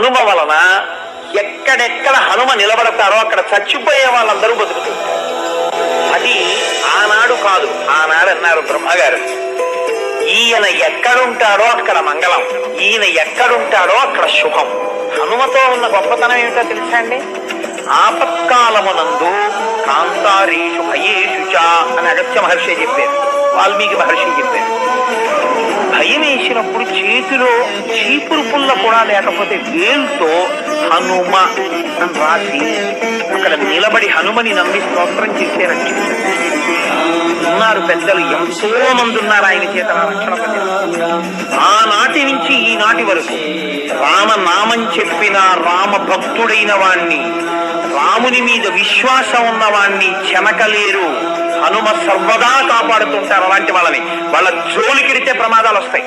హనుమ వలన ఎక్కడెక్కడ హనుమ నిలబడతారో అక్కడ చచ్చిపోయే వాళ్ళందరూ బతుకుతుంటారు అది ఆనాడు కాదు ఆనాడు అన్నారు బ్రహ్మగారు. ఈయన ఎక్కడుంటాడో అక్కడ మంగళం ఈయన ఎక్కడుంటాడో అక్కడ శుభం. హనుమతో ఉన్న గొప్పతనం ఏమిటో తెలుసా అండి? ఆపత్కాలమునందు కాంతారీషు భయేషుచ అని అగత్య మహర్షి చెప్పారు వాల్మీకి మహర్షి చెప్పారు. చేతిలో చీపురు పుల్ల కూడా లేకపోతే వేలుతో హనుమ అని రాసి అక్కడ నిలబడి హనుమని నమ్మి స్తోత్రం చేశారంటే ఉన్నారు పెద్దలు ఎంతో మంది ఉన్నారు ఆయన చేత రక్షణ ఆనాటి నుంచి ఈనాటి వరకు రామనామం చెప్పిన రామ భక్తుడైన వాణ్ణి రాముని మీద విశ్వాసం ఉన్న వాణ్ణి చెనకలేరు. హనుమ సర్వదా కాపాడుతుంటారు అలాంటి వాళ్ళని. వాళ్ళ జోలికిడితే ప్రమాదాలు వస్తాయి.